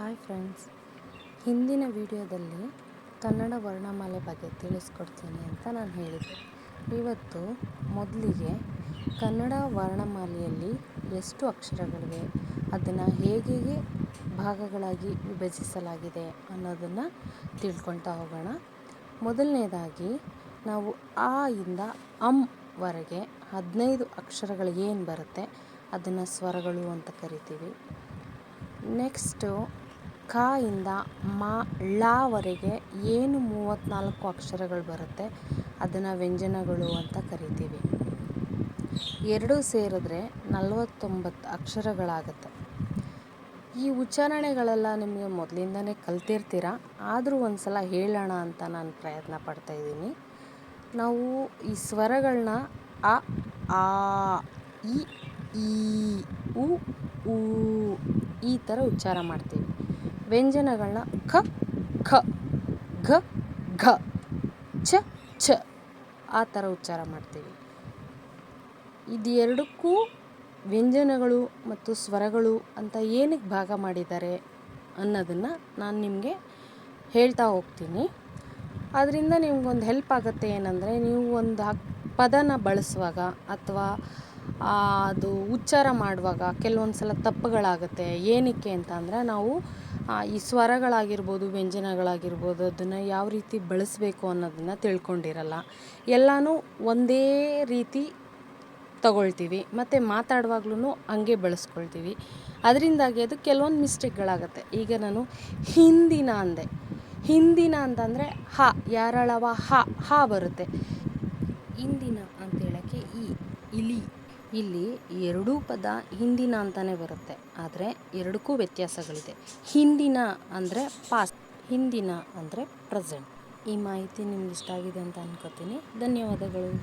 Hi friends. ಹಿಂದಿನ ವಿಡಿಯೋದಲ್ಲಿ ಕನ್ನಡ ವರ್ಣಮಾಲೆ ಬಗ್ಗೆ ತಿಳಿಸ್ಕೊಡ್ತೀನಿ ಅಂತ ನಾನು ಹೇಳಿದೆ ಇವತ್ತು ಮೊದಲಿಗೆ ಕನ್ನಡ ವರ್ಣಮಾಲೆಯಲ್ಲಿ ಎಷ್ಟು ಅಕ್ಷರಗಳಿವೆ, ಅದನ್ನು ಹೇಗೆ ಭಾಗಗಳಾಗಿ ವಿಭಜಿಸಲಾಗಿದೆ ಅನ್ನೋದನ್ನು ತಿಳ್ಕೊಳ್ತಾ ಹೋಗೋಣ. ಮೊದಲನೇದಾಗಿ ನಾವು ಆ ಇಂದ ಅಂವರೆಗೆ ಹದಿನೈದು ಅಕ್ಷರಗಳು ಏನು ಬರುತ್ತೆ, ಅದನ್ನು ಸ್ವರಗಳು ಅಂತ ಕರಿತೀವಿ. ನೆಕ್ಸ್ಟು ಕ ಇಂದ ಮ ಳವರೆಗೆ ಏನು ಮೂವತ್ತ್ನಾಲ್ಕು ಅಕ್ಷರಗಳು ಬರುತ್ತೆ, ಅದನ್ನು ವ್ಯಂಜನಗಳು ಅಂತ ಕರಿತೀವಿ. ಎರಡೂ ಸೇರಿದ್ರೆ ನಲವತ್ತೊಂಬತ್ತು ಅಕ್ಷರಗಳಾಗುತ್ತೆ. ಈ ಉಚ್ಚಾರಣೆಗಳೆಲ್ಲ ನಿಮಗೆ ಮೊದಲಿಂದನೇ ಕಲ್ತಿರ್ತೀರ? ಆದರೂ ಒಂದು ಸಲ ಹೇಳೋಣ ಅಂತ ನಾನು ಪ್ರಯತ್ನ ಪಡ್ತಾಯಿದ್ದೀನಿ ನಾವು ಈ ಸ್ವರಗಳನ್ನ ಅ, ಆ, ಇ, ಈ, ಉ ಈ ಥರ ಉಚ್ಚಾರ ಮಾಡ್ತೀವಿ. ವ್ಯಂಜನಗಳನ್ನ ಖ ಖ ಘ ಘ ಛ ಛ ಆ ಥರ ಉಚ್ಚಾರ ಮಾಡ್ತೀವಿ. ಇದು ಎರಡಕ್ಕೂ ವ್ಯಂಜನಗಳು ಮತ್ತು ಸ್ವರಗಳು ಅಂತ ಏನಕ್ಕೆ ಭಾಗ ಮಾಡಿದ್ದಾರೆ ಅನ್ನೋದನ್ನು ನಾನು ನಿಮಗೆ ಹೇಳ್ತಾ ಹೋಗ್ತೀನಿ. ಅದರಿಂದ ನಿಮ್ಗೊಂದು ಹೆಲ್ಪ್ ಆಗುತ್ತೆ ಏನಂದರೆ ನೀವು ಒಂದು ಪದನ ಬಳಸುವಾಗ ಅಥವಾ ಅದು ಉಚ್ಚಾರ ಮಾಡುವಾಗ ಕೆಲವೊಂದು ಸಲ ತಪ್ಪುಗಳಾಗುತ್ತೆ. ಏನಕ್ಕೆ ಅಂತ ಅಂದರೆ ನಾವು ಈ ಸ್ವರಗಳಾಗಿರ್ಬೋದು, ವ್ಯಂಜನಗಳಾಗಿರ್ಬೋದು, ಅದನ್ನು ಯಾವ ರೀತಿ ಬಳಸಬೇಕು ಅನ್ನೋದನ್ನು ತಿಳ್ಕೊಂಡಿರಲ್ಲ. ಎಲ್ಲನೂ ಒಂದೇ ರೀತಿ ತಗೊಳ್ತೀವಿ. ಮತ್ತು ಮಾತಾಡುವಾಗ್ಲೂ ಹಂಗೆ ಬಳಸ್ಕೊಳ್ತೀವಿ. ಅದರಿಂದಾಗಿ ಅದು ಕೆಲವೊಂದು ಮಿಸ್ಟೇಕ್ಗಳಾಗುತ್ತೆ. ಈಗ ನಾನು ಹಿಂದಿನ ಅಂದೆ. ಹಿಂದಿನ ಅಂತಂದರೆ ಹ, ಯಾರಳವ ಹ ಹ ಬರುತ್ತೆ. ಇಂದಿನ ಅಂತ ಹೇಳೋಕ್ಕೆ ಈ ಇಲಿ. ಇಲ್ಲಿ ಎರಡೂ ಪದ ಹಿಂದಿನ ಅಂತಲೇ ಬರುತ್ತೆ. ಆದರೆ ಎರಡಕ್ಕೂ ವ್ಯತ್ಯಾಸಗಳಿದೆ. ಹಿಂದಿನ ಅಂದರೆ ಪಾಸ್ಟ್ ಹಿಂದಿನ ಅಂದರೆ ಪ್ರೆಸೆಂಟ್ ಈ ಮಾಹಿತಿ ನಿಮ್ಗೆ ಇಷ್ಟ ಆಗಿದೆ ಅಂತ ಅನ್ಕೋತೀನಿ. ಧನ್ಯವಾದಗಳು.